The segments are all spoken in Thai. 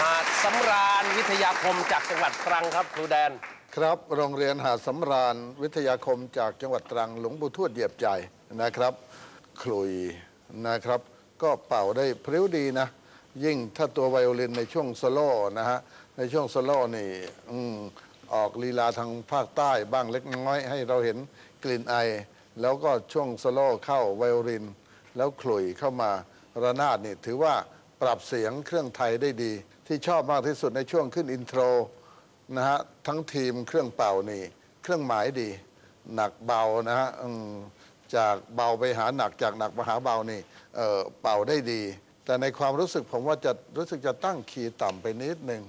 หาดสำราญวิทยาคมจากจังหวัดตรังครับครูแดน ครับโรงเรียนหาดสำราญวิทยาคมจากจังหวัดตรังหลวงปู่ทวดเหยียบใจนะครับขลุยนะครับ ก็เป่าได้พริ้วดีนะ ยิ่งถ้าตัวไวโอลินในช่วงโซโล่นะฮะในช่วงโซโล่นี่อืมออกลีลาทางภาคใต้บ้างเล็กน้อยให้เราเห็นกลิ่นไอ แล้วก็ช่วงโซโล่เข้าไวโอลิน แล้วขลุยเข้ามาระนาดนี่ถือว่าปรับเสียงเครื่องไทยได้ดี ที่ชอบมากที่สุดในช่วงขึ้นอินโทรนะฮะทั้งทีมเครื่องเป่านี่เครื่องหมายดี หนักเบานะฮะอืมจากเบาไปหาหนักจากหนักมาหาเบานี่เอ่อเป่าได้ดี แต่ในความรู้สึกผมว่าจะรู้สึกจะตั้งคีย์ต่ำไปนิดหนึ่ง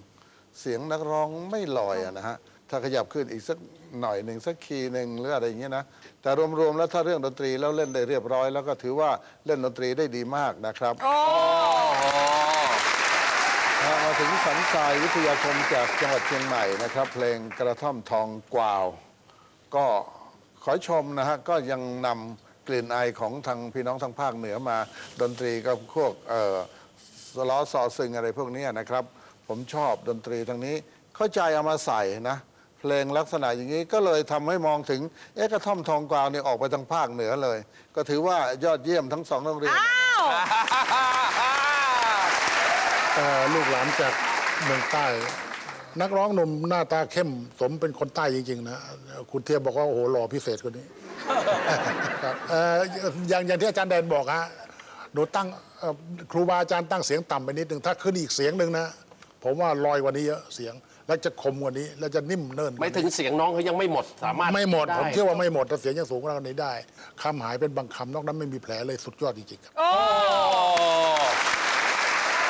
เสียงนักร้องไม่ลอยอะนะฮะถ้าขยับขึ้นอีกสักหน่อยหนึ่งสักคีย์หนึ่งหรืออะไรอย่างเงี้ยนะแต่รวมๆแล้วถ้าเรื่องดนตรีแล้วเล่นได้เรียบร้อย แล้วก็ถือว่าเล่นดนตรีได้ดีมากนะครับนะมา ถึงสันทรายวิทยาคมจากจังหวัดเชียงใหม่นะครับ เพลงกระท่อมทองกวาว ก็ขอชมนะฮะก็ยังนำกลิ่นไอของทางพี่น้องทางภาคเหนือมา ดนตรีกับพวกเอ่อสล้อซอซึงอะไรพวกเนี้ยนะครับ ผมชอบดนตรีทางนี้ เข้าใจเอามาใส่นะ เพลงลักษณะอย่างนี้ก็เลยทำให้มองถึงเอ๊ะกระท่อมทองกวาวนี่ออกไปทางภาคเหนือเลย ก็ถือว่ายอดเยี่ยมทั้งสองโรงเรียน เอ่อลูกหลานจากเมืองใต้ นักร้องหนุ่มหน้าตาเข้มสมเป็นคนใต้จริง ๆ นะคุณเทียบบอกว่า โอ้โหหล่อพิเศษคนนี้ ครับเอ่ออย่างอย่างที่อาจารย์แดนบอกฮะหนูตั้งเอ่อครูบาอาจารย์ตั้งเสียงต่ำไปนิดหนึ่งถ้าขึ้นอีกเสียงหนึ่งนะ ผมว่าลอยกว่านี้เยอะเสียง แล้วจะคมกว่านี้ แล้วจะนิ่มเนิ่นกว่าไม่นี้ ถึงเสียงน้องเขายังไม่หมดสามารถไม่หมดได้ผมเชื่อว่าไม่หมดแต่เสียงยังสูงกว่านี้ได้คำหายเป็นบางคำนอกนั้นไม่มีแผลเลยสุดยอดจริงๆครับ โอ้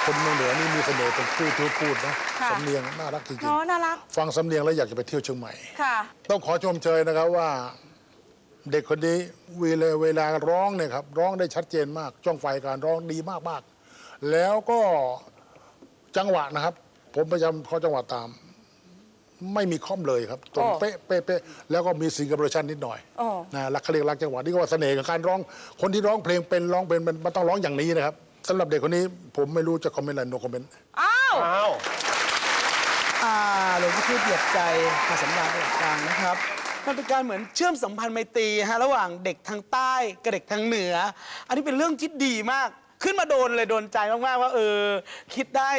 คนเมืองเหนือนี่มีเสน่ห์เป็นพูดพูดพูดนะค่ะ สำเนียงน่ารักจริงเนาะน่ารัก ๆฟังสำเนียงแล้วอยากจะไปเที่ยวเชียงใหม่ ค่ะ ต้องขอชมเชยนะครับว่า เด็กคนนี้เวลาเวลาร้องเนี่ยครับร้องได้ชัดเจนมากจ้องไฟการร้องดีมากมากๆแล้วก็จังหวะนะครับ ผมพยายามเขาจังหวะตาม ไม่มีข้อมเลยครับตรงโอ้เป๊ะเป๊ะเป๊ะแล้วก็มีซิงเกิลเวอร์ชันนิดหน่อยโอ้ นะรักเขาเรียกรักจังหวะนี่ก็ว่าเสน่ห์ของการร้องคนที่ร้องเพลงเป็นร้องเป็นมันมันต้องร้องอย่างนี้นะครับ สำหรับเด็กคนนี้ผมไม่รู้จะคอมเมนต์อะไรโนคอมเมนต์อ้าวอ้าวอ่าหลวงพ่อพูดเหยียบใจมาสำราญจังหวัดตรังนะครับมันเป็นการเหมือนเชื่อมสัมพันธ์ไมตรีฮะระหว่างเด็กทางใต้กับเด็กทางเหนือ อันนี้เป็นเรื่องที่ดีมาก ขึ้นมาโดนเลยโดนใจมากๆว่าเออ คิดได้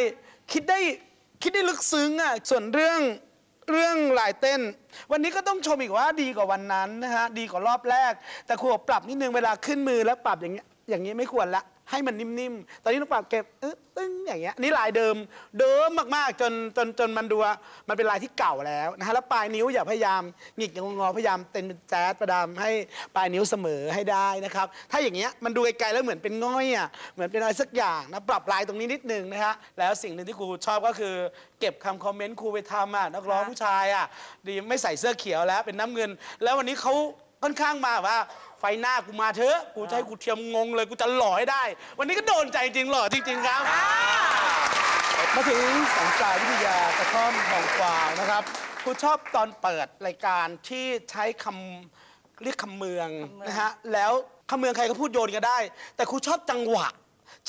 คิดได้คิดได้ลึกซึ้งอะส่วนเรื่องเรื่องลายเต้น วันนี้ก็ต้องชมอีกว่าดีกว่าวันนั้นนะฮะดีกว่ารอบแรก แต่ควรปรับนิดนึงเวลาขึ้นมือแล้วปรับอย่างเงี้ย อย่างนี้ไม่ควรละ ให้มันนิ่มๆ ตอนนี้ต้องปรับเก็บเออตึ้งอย่างเงี้ย นี่ลายเดิม เดิมมากๆ จนจนจนมันดูว่ามันเป็นลายที่เก่าแล้วนะฮะ แล้วปลายนิ้วอย่าพยายามหงิกองอพยายามเต้นเป็นแจ๊ดประดามให้ปลายนิ้วเสมอให้ได้นะครับ ถ้าอย่างเงี้ยมันดูไกลๆแล้วเหมือนเป็นง่อยอะ เหมือนเป็นอะไรสักอย่างนะ ปรับลายตรงนี้นิดนึงนะฮะ แล้วสิ่งหนึ่งที่ครูชอบก็คือ เก็บคำคอมเมนต์ครูไปทำอะนักร้องผู้ชายอะ ดีไม่ใส่เสื้อเขียวแล้วเป็นน้ำเงิน แล้ววันนี้เขาค่อนข้างมาว่า ไฟหน้ากูมาเถอะ กูจะให้กูเทียมงงเลย กูจะหล่อให้ได้ วันนี้ก็โดนใจจริงหล่อจริง ๆ ครับ มาถึงสังสารวิทยากระท่อมทองกวาวนะครับครูชอบตอนเปิดรายการที่ใช้คำเรียกคำเมืองนะฮะ แล้วคำเมืองใครก็พูดโยนกันได้ แต่ครูชอบจังหวะ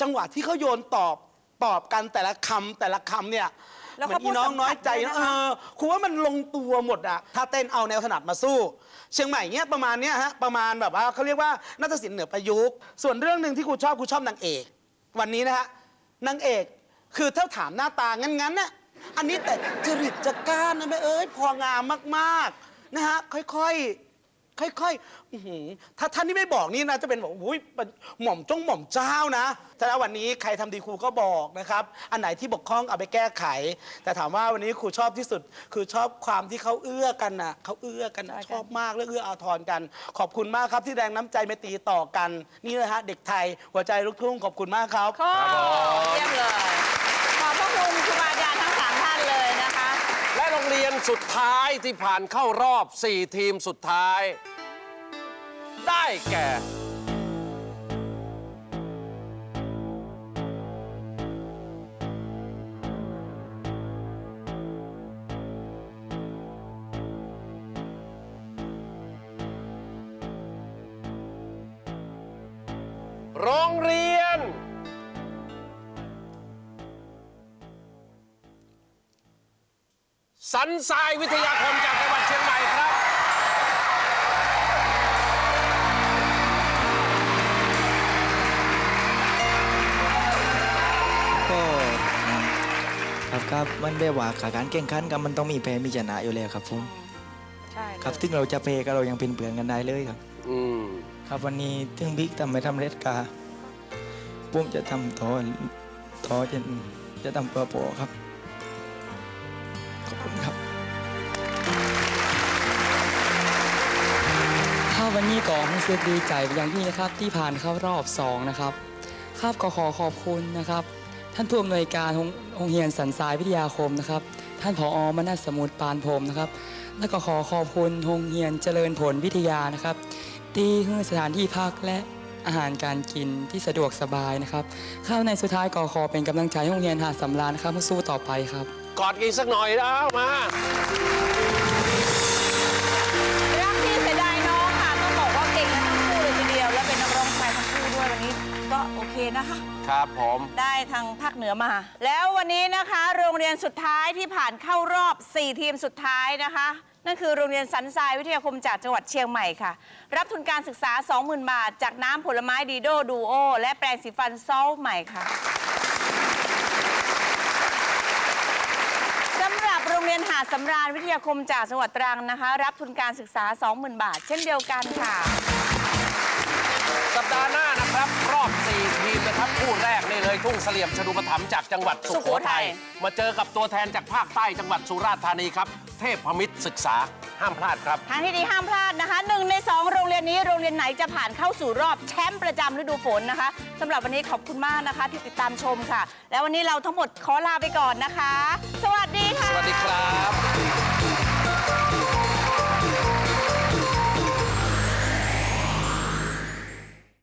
จังหวะที่เขาโยนตอบตอบกันแต่ละคำแต่ละคำเนี่ย แล้วเหมือเขานอีน้องพูดสัมผัสน้อยใจด้วยนะนะคะเออครูว่ามันลงตัวหมดอะถ้าเต้นเอาแนวถนัดมาสู้ เชียงใหม่เนี้ยประมาณเนี้ยฮะประมาณแบบว่าเขาเรียกว่านาฏศิลป์เหนือประยุกต์ส่วนเรื่องหนึ่งที่ครูชอบครูชอบนางเอก วันนี้นะฮะนางเอกคือถ้าถามหน้าตางั้นๆน่ะอันนี้แต่จริตจักร้านนะแม่เอ้ยพองามมากๆนะฮะค่อยๆ ค่อยๆอื้อหือถ้าท่านนี่ไม่บอกนี่นะจะเป็นบอกอุ้ยเป็นหม่อมจ้องหม่อมเจ้านะแต่แล้ววันนี้ใครทำดีครูก็บอกนะครับ อันไหนที่บกพร่องเอาไปแก้ไข แต่ถามว่าวันนี้ครูชอบที่สุด คือชอบความที่เขาเอื้อกันนะเขาเอื้อกันนะชอบมากและเอื้ออาทรกัน ขอบคุณมากครับที่แรงน้ำใจไม่ตรีต่อกัน นี่นะฮะเด็กไทยหัวใจลูกทุ่งขอบคุณมากครับข้อเยี่ย สุดท้ายที่ผ่านเข้ารอบ 4 ทีมสุดท้าย ได้แก่ โรงเรียน สันทรายวิทยาคมจากจังหวัดเชียงใหม่ครับ ก็ครับครับมันได้ว่าการแข่งขันกันมันต้องมีแพ้มีชนะอยู่แล้วครับผมใช่ครับถึงเราจะเพก็เรายังเป็นเพื่อนกันได้เลยครับ อืม ครับวันนี้ถึงบิ๊กทำไม่ทำเร็จกาปุ้มจะทำต่อต่อจะจะทำเพื่อโปรครับ ขอบคุณครับครับวันนี้ก็รู้สึกดีใจอย่างยิ่งนะครับ ที่ผ่านเข้ารอบสองนะครับครับก็ขอขอบคุณนะครับ ท่านผู้อำนวยการโรงโรงเรียนสันทรายวิทยาคมนะครับ ท่านผอมนัสสมุทรปานพรมนะครับ แล้วก็ขอขอบคุณโรงเรียนเจริญผลวิทยานะครับที่ให้สถานที่พักและอาหารการกินที่สะดวกสบายนะครับ ข้าวในสุดท้ายก็ขอเป็นกำลังใจให้โรงเรียนหาดสำราญนะครับเพื่อสู้ต่อไปครับ กอดกันอีกสักหน่อยนะมา รักที่เสียดายน้องค่ะต้องบอกว่าเก่งกันทั้งคู่เลยทีเดียว และเป็นนักร้องชายทั้งคู่ด้วยวันนี้ก็โอเคนะคะ ครับผม ได้ทางภาคเหนือมา แล้ววันนี้นะคะ โรงเรียนสุดท้ายที่ผ่านเข้ารอบ 4 ทีมสุดท้ายนะคะ นั่นคือโรงเรียนสันทรายวิทยาคมจากจังหวัดเชียงใหม่ค่ะ รับทุนการศึกษา 20,000 บาท จากน้ำผลไม้ดีโดดูโอและแปรงสีฟันซอลใหม่ค่ะสำหรับโรงเรียนหาด สำราญวิทยาคมจากจังหวัดตรังนะคะ รับทุนการศึกษา 20,000 บาท เช่นเดียวกันค่ะ สัปดาห์หน้านะครับ รอบ 4 ทีมนะครับคู่แรกนี่เลยทุ่งเสลี่ยมชนุปถัมภ์จากจังหวัดสุโขทัย มาเจอกับตัวแทนจากภาคใต้จังหวัดสุราษฎร์ธานีครับ เทพพมิตรศึกษาห้ามพลาดครับ ทางที่ดีห้ามพลาดนะคะหนึ่งใน 2 โรงเรียนนี้โรงเรียนไหนจะผ่านเข้าสู่รอบแชมป์ประจำฤดูฝนนะคะสำหรับวันนี้ขอบคุณมากนะคะ ที่ติดตามชมค่ะ แล้ววันนี้เราทั้งหมดขอลาไปก่อนนะคะ สวัสดีค่ะ สวัสดีครับ